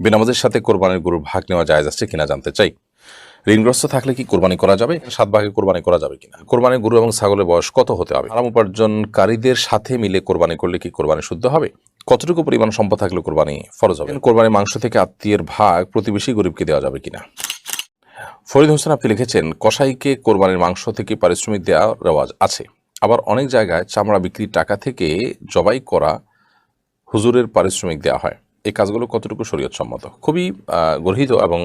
বেনামাজের সাথে কোরবানির গরুর ভাগ নেওয়া জায়েজ আছে কিনা জানতে চাই। ঋণগ্রস্ত থাকলে কি কোরবানি করা যাবে? সাত ভাগে কোরবানি করা যাবে কিনা? কোরবানির গরু এবং ছাগলের বয়স কত হতে হবে? আরাম উপার্জনকারীদের সাথে মিলে কোরবানি করলে কি কোরবানি শুদ্ধ হবে? কতটুকু পরিমাণ সম্পদ থাকলে কোরবানি ফরজ হবে? কোরবানির মাংস থেকে আত্মীয়ের ভাগ প্রতিবেশী গরিবকে দেওয়া যাবে কিনা? ফরিদ হোসেন আপনি লিখেছেন, কসাইকে কোরবানির মাংস থেকে পারিশ্রমিক দেওয়া রেওয়াজ আছে। আবার অনেক জায়গায় চামড়া বিক্রির টাকা থেকে জবাই করা হুজুরের পারিশ্রমিক দেওয়া হয়। এই কাজগুলো কতটুকু শরীয়ত সম্মত খুবই গর্হিত এবং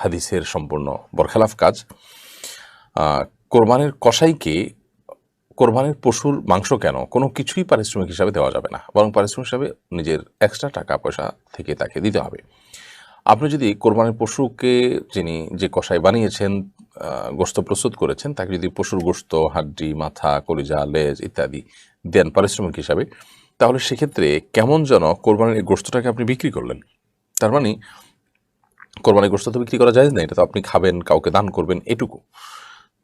হাদিসের সম্পূর্ণ বরখেলাফ কাজ। কোরবানের কসাইকে, কোরবানির পশুর মাংস কেন? কোনো কিছুই পারিশ্রমিক হিসাবে দেওয়া যাবে না। বরং পারিশ্রমিক হিসাবে নিজের এক্সট্রা টাকা পয়সা থেকে তাকে দিতে হবে। আপনি যদি কোরবানের পশুকে, যিনি যে কষাই বানিয়েছেন গোস্ত প্রস্তুত করেছেন, তাকে যদি পশুর গোস্ত হাড্ডি, মাথা, কলিজা, লেজ ইত্যাদি দেন পারিশ্রমিক হিসাবে তাহলে সেক্ষেত্রে কেমন যেন কোরবানির গোস্তটাকে আপনি বিক্রি করলেন? তার মানে কোরবানির গোস্ত তো বিক্রি করা যায় না, এটা তো আপনি খাবেন, কাউকে দান করবেন, এটুকু।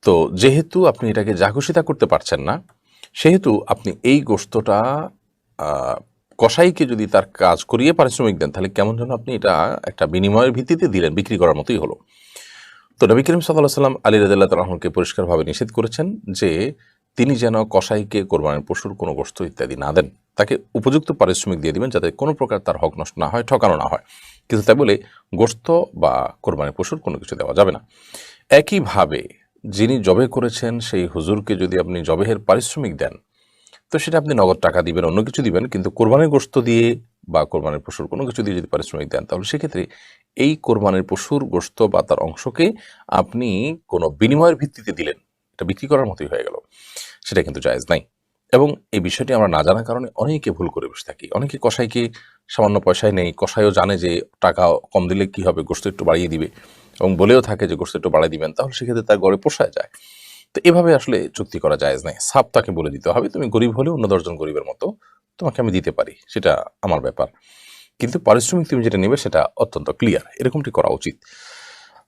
তো যেহেতু আপনি এটাকে জাঘোষিতা করতে পারছেন না, সেহেতু আপনি এই গোস্তটা কসাইকে যদি তার কাজ করিয়ে পারিশ্রমিক দেন, তাহলে কেমন যেন আপনি এটা একটা বিনিময়ের ভিত্তিতে দিলেন, বিক্রি করার মতোই হলো। তো নবী করিম সাল্লাহ সাল্লাম আলী রাজাল্লাহ তালাহকে পরিষ্কারভাবে নিষেধ করেছেন যে, তিনি যেন কসাইকে কোরবানির পশুর কোনো গোস্ত ইত্যাদি না দেন। তাকে উপযুক্ত পারিশ্রমিক দিয়ে দিবেন যাতে কোনো প্রকার তার হক নষ্ট না হয়, ঠকানো না হয়। কিন্তু তাই বলে গোস্ত বা কোরবানির পশুর কোনো কিছু দেওয়া যাবে না। একইভাবে যিনি জবে করেছেন, সেই হুজুরকে যদি আপনি জবেহের পারিশ্রমিক দেন, তো সেটা আপনি নগদ টাকা দিবেন, অন্য কিছু দিবেন, কিন্তু কোরবানির গোস্ত দিয়ে বা কোরবানির পশুর কোনো কিছু দিয়ে যদি পারিশ্রমিক দেন, তাহলে সেক্ষেত্রে এই কোরবানির পশুর গোস্ত বা তার অংশকে আপনি কোনো বিনিময়ের ভিত্তিতে দিলেন। এটা বিক্রি করার মতোই হয়ে গেল। সেটা কিন্তু জায়েজ নাই। এবং এই বিষয়টি আমরা না জানার কারণে অনেকে ভুল করে বসে থাকি। অনেকে কসাইকে সামান্য পয়সায় নেই, কসাইও জানে যে টাকা কম দিলে কি হবে, গোস্ত একটু বাড়িয়ে দিবে এবং বলেও থাকে যে গোস্ত একটু বাড়িয়ে দিবেন, তাহলে সেক্ষেত্রে তার গড়ে পোষায় যায়। তো এভাবে আসলে চুক্তি করা জায়েজ নাই সাপ তাকে বলে দিতে হবে, তুমি গরিব হলে অন্য দশজন গরিবের মতো তোমাকে আমি দিতে পারি। সেটা আমার ব্যাপার। কিন্তু পারিশ্রমিক তুমি যেটা নেবে সেটা অত্যন্ত ক্লিয়ার এরকমটি করা উচিত।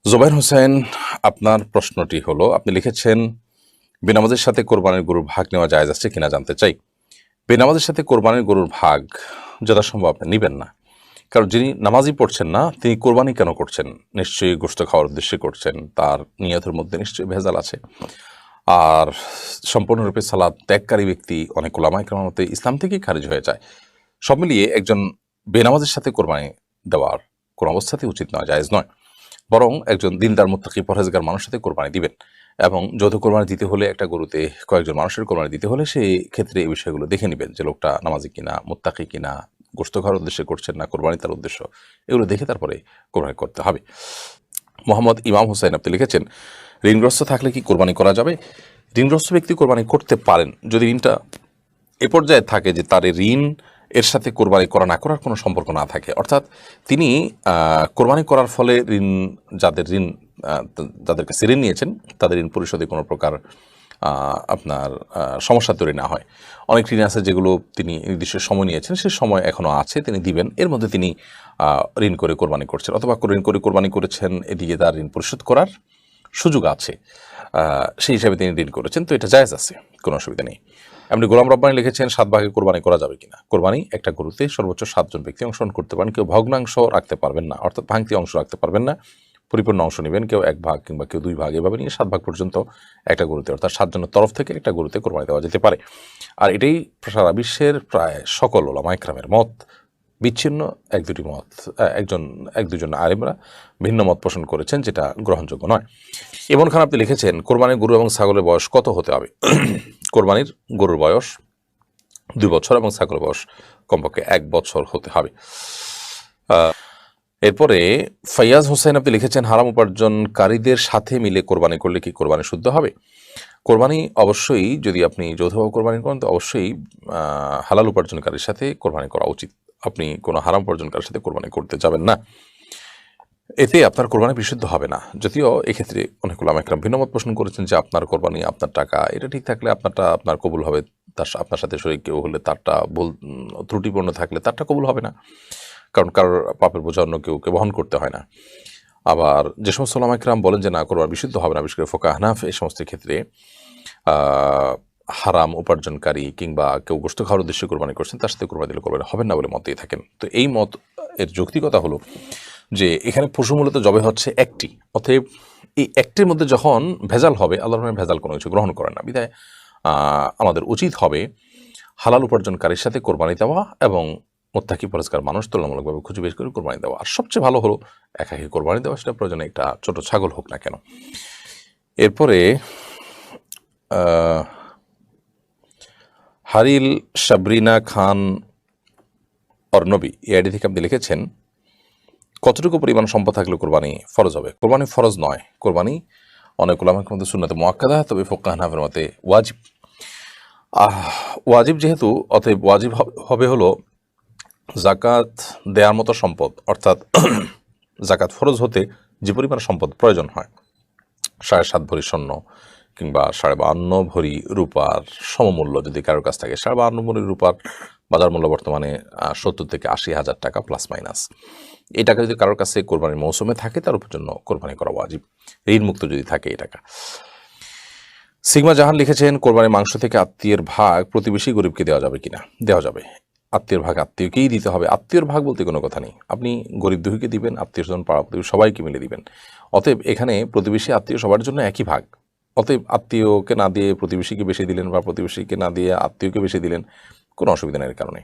জোবাইর হোসেন, আপনার প্রশ্নটি হলো, আপনি লিখেছেন বেনামাজের সাথে কোরবানির গরুর ভাগ নেওয়া জায়েজ আছে কিনা জানতে চাই। বেনামাজের সাথে কোরবানির গরুর ভাগ যথাসম্ভব আপনি নেবেন না। কারণ যিনি নামাজই পড়ছেন না, তিনি কোরবানি কেন করছেন? নিশ্চয়ই গোস্ত খাওয়ার উদ্দেশ্যে করছেন, তার নিয়তের মধ্যে নিশ্চয়ই ভেজাল আছে। আর সম্পূর্ণরূপে সালাদ ত্যাগকারী ব্যক্তি অনেক ওলামাই মতে ইসলাম থেকেই খারিজ হয়ে যায়। সব মিলিয়ে একজন বেনামাজের সাথে কোরবানি দেওয়ার কোনো অবস্থাতেই উচিত নয়, জায়েজ নয়। বরং একজন দিনদার, মুত্তাকি, পরহেজগার মানুষের সাথে কোরবানি দিবেন। এবং যৌথ কোরবানি দিতে হলে একটা গরুতে কয়েকজন মানুষের কোরবানি দিতে হলে সেই ক্ষেত্রে এই বিষয়গুলো দেখে নেবেন যে লোকটা নামাজি কিনা, মুত্তাকি কিনা গোস্ত খাওয়ার উদ্দেশ্যে করছেন না, কোরবানি তার উদ্দেশ্য, এগুলো দেখে তারপরে কোরবানি করতে হবে। মোহাম্মদ ইমাম হোসেন আপনি লিখেছেন, ঋণগ্রস্ত থাকলে কি কোরবানি করা যাবে? ঋণগ্রস্ত ব্যক্তি কোরবানি করতে পারেন, যদি ঋণটা এ পর্যায়ে থাকে যে তার ঋণ, এর সাথে কোরবানি করা না করার কোনো সম্পর্ক না থাকে। অর্থাৎ তিনি কোরবানি করার ফলে ঋণ, যাদের ঋণ কাছে ঋণ নিয়েছেন, তাদের ঋণ পরিশোধে কোনো প্রকার আপনার সমস্যা তৈরি না হয়। অনেক ঋণ আছে যেগুলো তিনি নির্দিষ্ট সময় নিয়েছেন, সে সময় এখনও আছে, তিনি দিবেন। এর মধ্যে তিনি ঋণ করে কোরবানি করছেন। অথবা ঋণ করে কোরবানি করেছেন, এদিকে তার ঋণ পরিশোধ করার সুযোগ আছে। সেই হিসাবে তিনি ঋণ করেছেন। তো এটা জায়েজ আছে, কোনো অসুবিধা নেই। আপনি গোলাম রব্বানি লিখেছেন, সাত ভাগে কোরবানি করা যাবে কিনা? কোরবানি একটা গরুতে সর্বোচ্চ সাতজন ব্যক্তি অংশগ্রহণ করতে পারেন। কেউ ভগ্নাংশ রাখতে পারবেন না, অর্থাৎ ভাঙতি অংশ রাখতে পারবেন না। পরিপূর্ণ অংশ নেবেন, কেউ এক ভাগ কিংবা কেউ দুই ভাগ, এভাবে নিয়ে সাত ভাগ পর্যন্ত একটা গরুতে, অর্থাৎ সাতজনের তরফ থেকে একটা গরুতে কোরবানি দেওয়া যেতে পারে। আর এটাই সারা বিশ্বের প্রায় সকল ওলামাইক্রামের মত। বিচ্ছিন্ন এক দুটি মত একজন, এক দুজন আলেমরা ভিন্ন মত পোষণ করেছেন, যেটা গ্রহণযোগ্য নয়। এমন খান আপনি লিখেছেন, কোরবানির গরু এবং ছাগলের বয়স কত হতে হবে? কোরবানির গরুর বয়স দুই বছর এবং ছাগলের বয়স কমপক্ষে এক বছর হতে হবে। এরপরে ফয়াজ হোসেন আপনি লিখেছেন, হারাম উপার্জনকারীদের সাথে মিলে কোরবানি করলে কি কোরবানি শুদ্ধ হবে? কোরবানি অবশ্যই, যদি আপনি যৌথভাবে কোরবানি করেন, তো অবশ্যই হালাল উপার্জনকারীর সাথে কোরবানি করা উচিত। আপনি কোনো হারাম উপার্জনকারীর সাথে কোরবানি করতে যাবেন না। এতে আপনার কোরবানি বিশুদ্ধ হবে না। যদিও এক্ষেত্রে অনেকগুলো আমাকে ভিন্নমত পোষণ করেছেন যে আপনার কোরবানি, আপনার টাকা, এটা ঠিক থাকলে আপনারটা, আপনার কবুল হবে। তার আপনার সাথে শরীর কেউ হলে তারটা ভুল ত্রুটিপূর্ণ থাকলে তারটা কবুল হবে না। কারণ কারোর পাপের বোঝা অন্য কেউ বহন করতে হয় না। আবার যে সমস্ত ওলামাইকরাম বলেন যে না করবার বিশুদ্ধ হবে না, বিশেষ করে ফোকা হানাফ, এই সমস্ত ক্ষেত্রে হারাম উপার্জনকারী কিংবা কেউ গোস্ত খাওয়ার উদ্দেশ্যে কোরবানি করছেন, তার সাথে কোরবানি দিলে কোরবানি হবে না বলে মত দিয়ে থাকেন। তো এই মত, এর যৌক্তিকতা হলো যে, এখানে পশু মূলত জবে হচ্ছে একটি। অতএব এই একটির মধ্যে যখন ভেজাল হবে আল্লাহ ভেজাল কোনো কিছু গ্রহণ করে না। বিধায় আমাদের উচিত হবে হালাল উপার্জনকারীর সাথে কোরবানি দেওয়া এবং মোত্তাকি পরিষ্কার মানুষ তুলনামূলকভাবে খুঁজে বের করে কোরবানি দেওয়া। আর সবচেয়ে ভালো হলো, একাকি কোরবানি দেওয়া সেটা প্রয়োজনে একটা ছোট ছাগল হোক না কেন। এরপরে হারিল সাবরিনা খান অর্ণবী এই আইডি থেকে আপনি লিখেছেন, কতটুকু পরিমাণ সম্পদ থাকলে কোরবানি ফরজ হবে? কোরবানি ফরজ নয়। কোরবানি অনেক উলামার মধ্যে সুন্নাতে মোয়াক্কাদা তবে ফোকাহানাফের মতে ওয়াজিব। ওয়াজিব যেহেতু, অতএব ওয়াজিব হবে হলো জাকাত দেওয়ার মতো সম্পদ, অর্থাৎ জাকাত ফরজ হতে যে পরিমাণ সম্পদ প্রয়োজন হয়, সাড়ে সাত ভরি স্বর্ণ কিংবা সাড়ে বাহান্ন ভরি রূপার সমমূল্য যদি কারোর কাছ থাকে, সাড়ে বাহান্ন ভরি রূপার বাজার মূল্য বর্তমানে সত্তর থেকে আশি হাজার টাকা প্লাস মাইনাস এই টাকা যদি কারোর কাছে কোরবানির মৌসুমে থাকে, তার উপর জন্য কোরবানি করা ওয়াজিব। ঋণ মুক্ত যদি থাকে এই টাকা। সিগমা জাহান লিখেছেন, কোরবানির মাংস থেকে আত্মীয়ের ভাগ প্রতিবেশী গরিবকে দেওয়া যাবে কিনা? দেওয়া যাবে। আত্মীয়ের ভাগ আত্মীয়কেই দিতে হবে। আত্মীয়র ভাগ বলতে কোনো কথা নেই। আপনি গরিব দুহীকে দিবেন আত্মীয় স্বজন পাড়া প্রতিবেশী, সবাইকে মিলে দিবেন। অতএব এখানে প্রতিবেশী, আত্মীয় সবার জন্য একই ভাগ। অতএব আত্মীয়কে না দিয়ে প্রতিবেশীকে বেশি দিলেন বা প্রতিবেশীকে না দিয়ে আত্মীয়কে বেশি দিলেন, কোনো অসুবিধা নেই কারণে।